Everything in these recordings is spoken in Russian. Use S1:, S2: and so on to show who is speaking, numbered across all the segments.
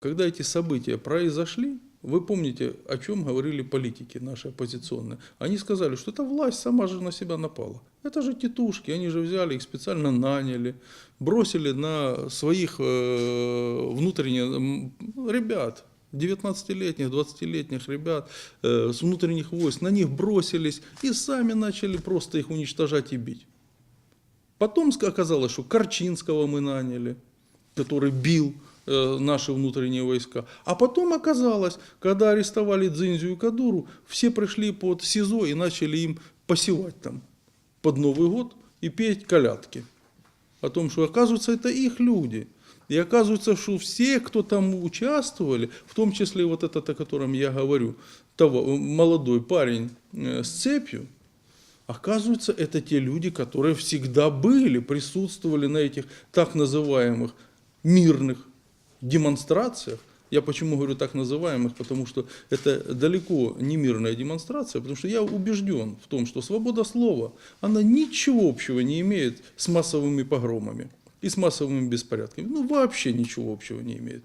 S1: Когда эти события произошли, вы помните, о чем говорили политики наши оппозиционные? Они сказали, что эта власть сама же на себя напала. Это же тетушки, они же взяли, их специально наняли, бросили на своих э, внутренних ребят, 19-летних, 20-летних ребят э, с внутренних войск, на них бросились и сами начали просто их уничтожать и бить. Потом оказалось, что Корчинского мы наняли, который бил э, наши внутренние войска. А потом оказалось, когда арестовали Дзинзю и Кадуру, все пришли под СИЗО и начали им посевать там под Новый год и петь колядки. О том, что оказывается это их люди. И оказывается, что все, кто там участвовали, в том числе вот этот, о котором я говорю, того, молодой парень э, с цепью, Оказывается, это те люди, которые всегда были, присутствовали на этих так называемых мирных демонстрациях. Я почему говорю так называемых, потому что это далеко не мирная демонстрация, потому что я убежден в том, что свобода слова, она ничего общего не имеет с массовыми погромами и с массовыми беспорядками. Ну, вообще ничего общего не имеет.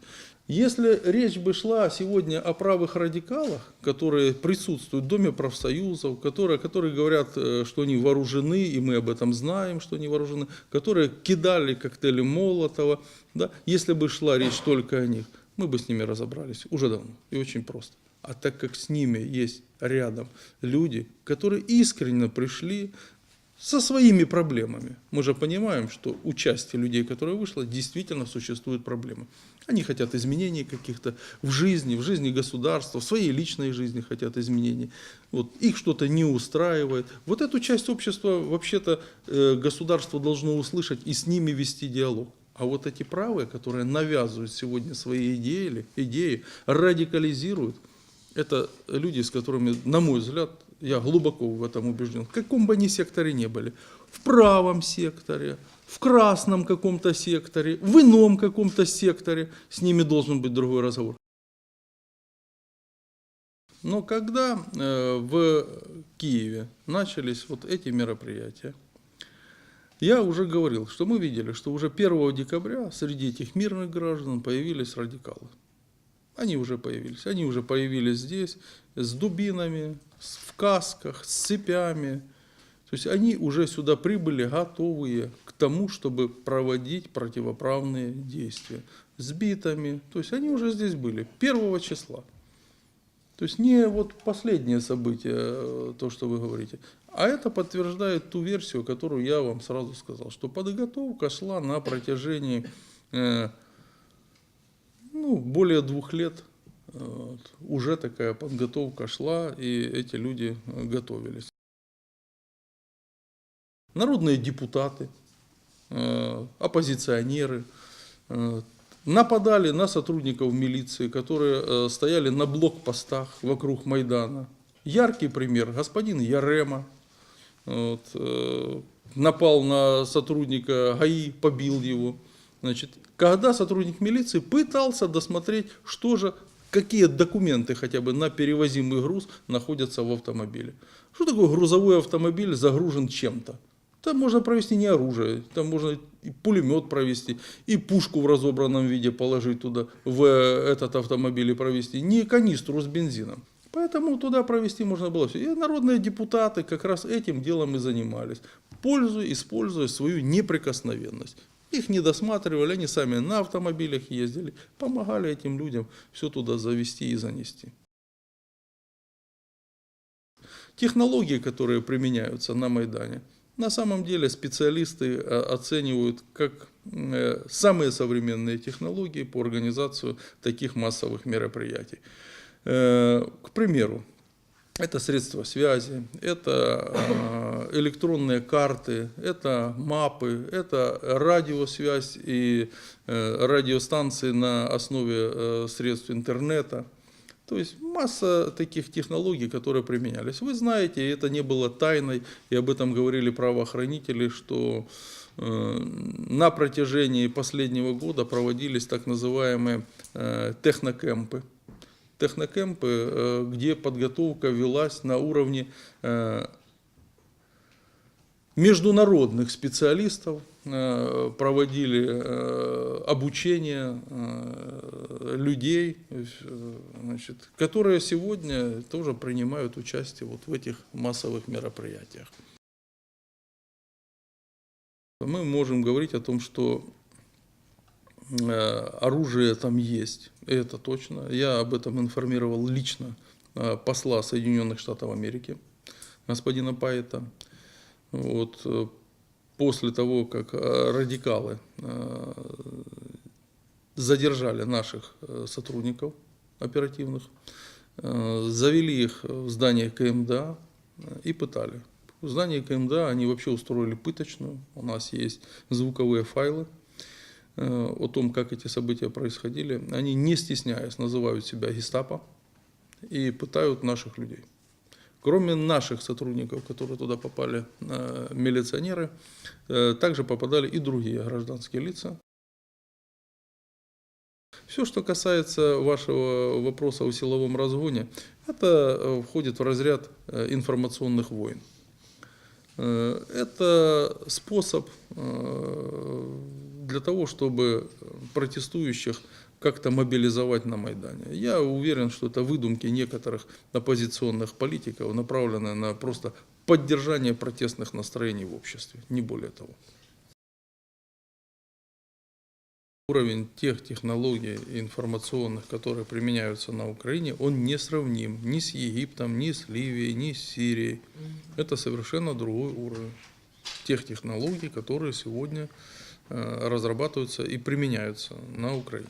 S1: Если речь бы шла сегодня о правых радикалах, которые присутствуют в Доме профсоюзов, которые, которые говорят, э, что они вооружены, и мы об этом знаем, что они вооружены, которые кидали коктейли Молотова, да, если бы шла речь только о них, мы бы с ними разобрались уже давно и очень просто. А так как с ними есть рядом люди, которые искренне пришли со своими проблемами. Мы же понимаем, что у части людей, которые вышло, действительно существуют проблемы. Они хотят изменений каких-то в жизни, в жизни государства, в своей личной жизни хотят изменений. Вот, их что-то не устраивает. Вот эту часть общества вообще-то э, государство должно услышать и с ними вести диалог. А вот эти правые, которые навязывают сегодня свои идеи, идеи радикализируют, это люди, с которыми, на мой взгляд, я глубоко в этом убежден, в каком бы они секторе не были, в правом секторе, в красном каком-то секторе, в ином каком-то секторе, с ними должен быть другой разговор. Но когда э, в Киеве начались вот эти мероприятия, я уже говорил, что мы видели, что уже 1 декабря среди этих мирных граждан появились радикалы. Они уже появились. Они уже появились здесь с дубинами, в касках, с цепями. То есть они уже сюда прибыли готовые к тому, чтобы проводить противоправные действия. С битами. То есть они уже здесь были. Первого числа. То есть не вот последнее событие, э, то, что вы говорите, а это подтверждает ту версию, которую я вам сразу сказал, что подготовка шла на протяжении э, ну, более двух лет. э, вот. Уже такая подготовка шла, и эти люди э, готовились. Народные депутаты, э, оппозиционеры, нападали на сотрудников милиции, которые стояли на блокпостах вокруг Майдана. Яркий пример, господин Ярема вот, напал на сотрудника ГАИ, побил его. Значит, когда сотрудник милиции пытался досмотреть, что же, какие документы хотя бы на перевозимый груз находятся в автомобиле. Что такое грузовой автомобиль загружен чем-то? Там можно провести не оружие, там можно и пулемет провести, и пушку в разобранном виде положить туда, в э, этот автомобиль и провести, не канистру с бензином. Поэтому туда провести можно было все. И народные депутаты как раз этим делом и занимались, пользуя, используя свою неприкосновенность. Их не досматривали, они сами на автомобилях ездили, помогали этим людям все туда завести и занести. Технологии, которые применяются на Майдане, на самом деле специалисты э, оценивают как э, самые современные технологии по организации таких массовых мероприятий. Э, К примеру, это средства связи, это э, электронные карты, это мапы, это радиосвязь и э, радиостанции на основе э, средств интернета. То есть масса таких технологий, которые применялись. Вы знаете, это не было тайной, и об этом говорили правоохранители, что на протяжении последнего года проводились так называемые э, технокемпы. Э, где подготовка велась на уровне э, международных специалистов, э, проводили обучение людей, значит, которые сегодня тоже принимают участие вот в этих массовых мероприятиях. Мы можем говорить о том, что оружие там есть, это точно. Я об этом информировал лично э, посла Соединенных Штатов Америки, господина Пайета. Вот, э, после того, как э, радикалы э, задержали наших э, сотрудников оперативных, э, завели их в здание КМДА э, и пытали. В здании КМДА они вообще устроили пыточную. У нас есть звуковые файлы э, о том, как эти события происходили. Они, не стесняясь, называют себя гестапо и пытают наших людей. Кроме наших сотрудников, которые туда попали, э, милиционеры, э, также попадали и другие гражданские лица. Все, что касается вашего вопроса о силовом разгоне, это э, входит в разряд э, информационных войн. Э, Это способ э, для того, чтобы протестующих как-то мобилизовать на Майдане. Я уверен, что это выдумки некоторых оппозиционных политиков, направленные на просто поддержание протестных настроений в обществе, не более того. Уровень тех технологий информационных, которые применяются на Украине, он несравним ни с Египтом, ни с Ливией, ни с Сирией. Это совершенно другой уровень тех технологий, которые сегодня э, разрабатываются и применяются на Украине.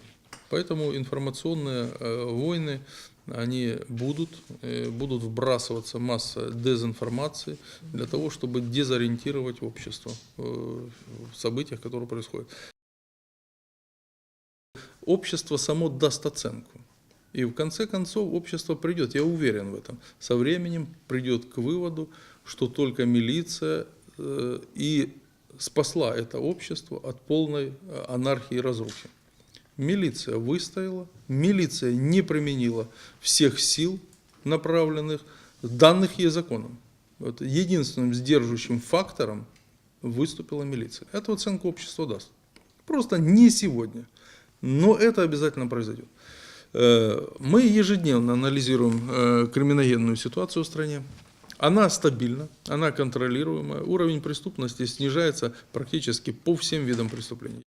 S1: Поэтому информационные э, войны, они будут, э, будут вбрасываться масса дезинформации для того, чтобы дезориентировать общество э, в событиях, которые происходят. Общество само даст оценку. И в конце концов общество придет, я уверен в этом, со временем придет к выводу, что только милиция э, и спасла это общество от полной э, анархии и разрухи. Милиция выстояла, милиция не применила всех сил, направленных, данных ей законом. Вот единственным сдерживающим фактором выступила милиция. Эту оценку общество даст. Просто не сегодня. Но это обязательно произойдет. Э, Мы ежедневно анализируем э, криминогенную ситуацию в стране. Она стабильна, она контролируемая. Уровень преступности снижается практически по всем видам преступлений.